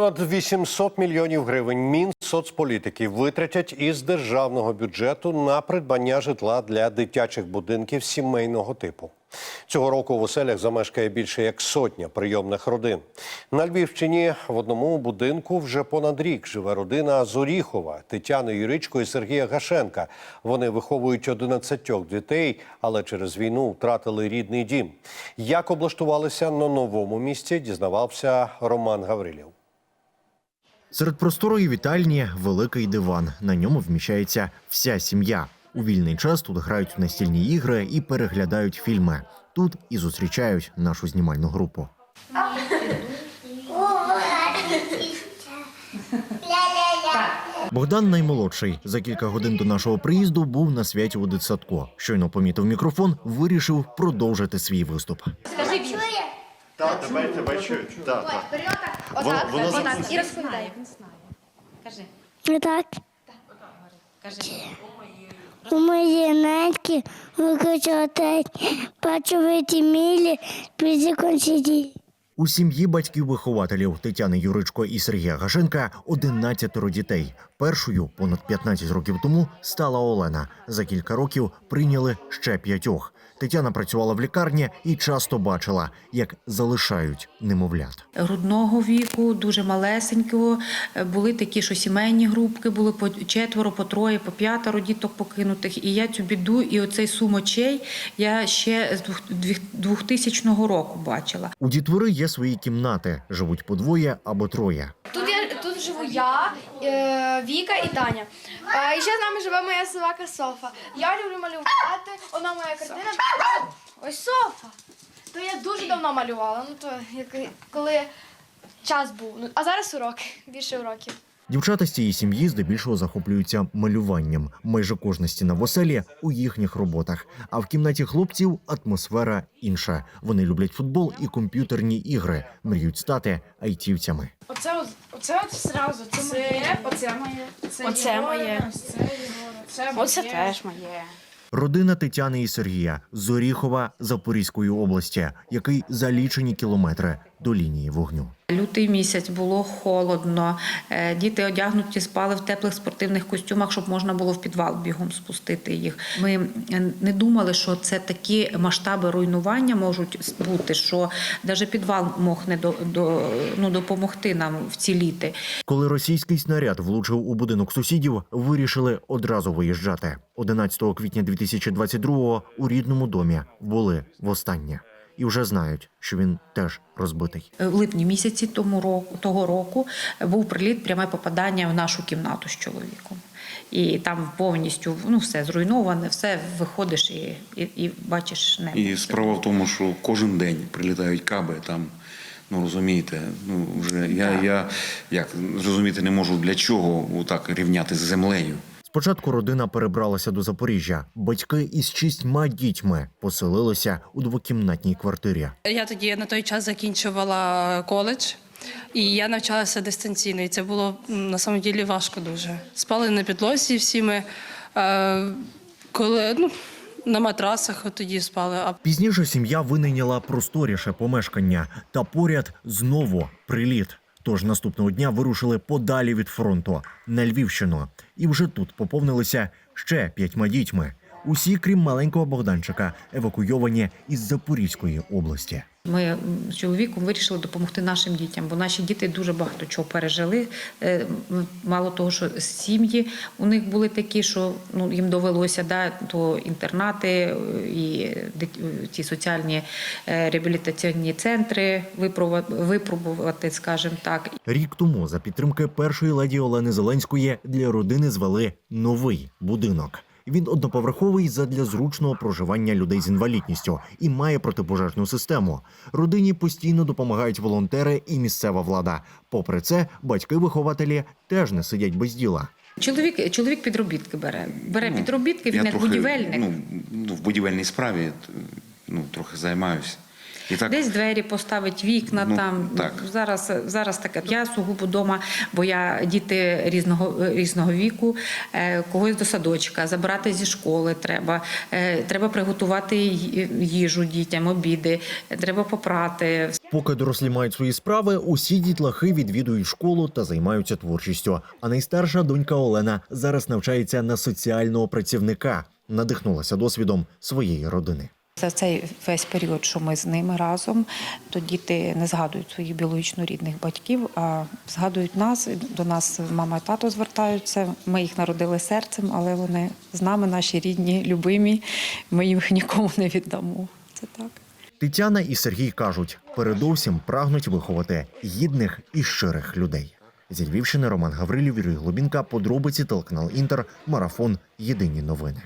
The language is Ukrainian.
Понад 800 мільйонів гривень Мінсоцполітики витратять із державного бюджету на придбання житла для дитячих будинків сімейного типу. Цього року в оселях замешкає більше як сотня прийомних родин. На Львівщині в одному будинку вже понад рік живе родина Зоріхова Тетяни Юричко і Сергія Гашенка. Вони виховують 11 дітей, але через війну втратили рідний дім. Як облаштувалися на новому місці, дізнавався Роман Гаврилів. Серед просторої вітальні великий диван. На ньому вміщається вся сім'я. У вільний час тут грають в настільні ігри і переглядають фільми. Тут і зустрічають нашу знімальну групу. Богдан наймолодший. За кілька годин до нашого приїзду був на святі у дитсадку. Щойно помітив мікрофон, вирішив продовжити свій виступ. Так, тебе, тебе чують. Так, так. Воно, воно Отак, і розповідай. Кажи, Так, кажи. у моєї неньки викачати пачувати мілі пізикон сидіть. У сім'ї батьків-вихователів Тетяни Юричко і Сергія Гашенка 11 дітей. Першою понад 15 років тому стала Олена. За кілька років прийняли ще п'ятьох. Тетяна працювала в лікарні і часто бачила, як залишають немовлят. грудного віку, дуже малесенького. Були такі, що сімейні групки, були по четверо, по троє, по п'ятеро діток покинутих. І я цю біду, і оцей сум очей я ще з двох- 2000 року бачила. У дітвори є свої кімнати, живуть по двоє або троє. Тут я тут живу я, е, Віка і Таня. І ще з нами живе моя собака Софа. Я люблю малювати. Вона моя картина. Ось Софа. То я дуже давно малювала. Ну то як коли час був. Ну а зараз уроки, більше уроків. Дівчата з цієї сім'ї здебільшого захоплюються малюванням. Майже кожна стіна в оселі у їхніх роботах. А в кімнаті хлопців атмосфера інша. Вони люблять футбол і комп'ютерні ігри, мріють стати айтівцями. Оце, от- оце от зразу. Це, моє, оце моє. Це Оце моє. Це це Оце теж моє. Родина Тетяни і Сергія з Оріхова Запорізької області, який за лічені кілометри до лінії вогню. Лютий місяць було холодно. е, Діти одягнуті спали в теплих спортивних костюмах, щоб можна було в підвал бігом спустити їх. Ми е, не думали, що це такі масштаби руйнування можуть бути, що навіть підвал мог не до, до, ну, допомогти нам вціліти. Коли російський снаряд влучив у будинок сусідів, вирішили одразу виїжджати. 11 квітня 2022-го у рідному домі були востаннє. І вже знають, що він теж розбитий. В липні місяці тому року, того року був приліт, пряме попадання в нашу кімнату з чоловіком. І там повністю ну, все зруйноване, все виходиш і, і, і бачиш небо. І справа в тому, що кожен день прилітають каби там. Ну розумієте, ну вже я, я як зрозуміти не можу для чого так рівняти з землею. Спочатку родина перебралася до Запоріжжя. Батьки із шістьма дітьми поселилися у двокімнатній квартирі. Я тоді на той час закінчувала коледж, і я навчалася дистанційно. І це було на самом ділі важко дуже. Спали на підлозі всі ми. Е, коли ну, на матрасах тоді спали. А Пізніше сім'я винайняла просторіше помешкання, та поряд знову приліт. Тож наступного дня вирушили подалі від фронту на Львівщину, і вже тут поповнилися ще п'ятьма дітьми. Усі, крім маленького Богданчика, евакуйовані із Запорізької області. Ми з чоловіком вирішили допомогти нашим дітям, бо наші діти дуже багато чого пережили. Е, Мало того, що сім'ї у них були такі, що ну їм довелося да, то інтернати е, і дит- е, ці соціальні реабілітаційні центри випробувати, скажімо так. Рік тому за підтримки першої леді Олени Зеленської для родини звели новий будинок. Він одноповерховий задля зручного проживання людей з інвалідністю і має протипожежну систему. Родині постійно допомагають волонтери і місцева влада. Попри це, батьки-вихователі теж не сидять без діла. Чоловік, чоловік підробітки бере. Бере підробітки, він як будівельник. Ну, ну, в будівельній справі ну, трохи займаюся. І так- Десь двері поставить, вікна Ну, там. так. Зараз, зараз таке. Я сугубо вдома, бо я діти різного, різного віку, е, когось до садочка, забирати зі школи треба. Е, Треба приготувати їжу дітям, обіди, треба попрати. Поки дорослі мають свої справи, усі дітлахи відвідують школу та займаються творчістю. А найстарша донька Олена зараз навчається на соціального працівника. Надихнулася досвідом своєї родини. За цей весь період, що ми з ними разом, то діти не згадують своїх біологічно рідних батьків, а згадують нас. До нас мама і тато звертаються. Ми їх народили серцем, але вони з нами, наші рідні, любимі. Ми їх нікому не віддамо. Це так. Тетяна і Сергій кажуть, передовсім прагнуть виховати гідних і щирих людей. Зі Львівщини Роман Гаврилів, Юрій Глобінка, подробиці телеканал Інтер, марафон. Єдині новини.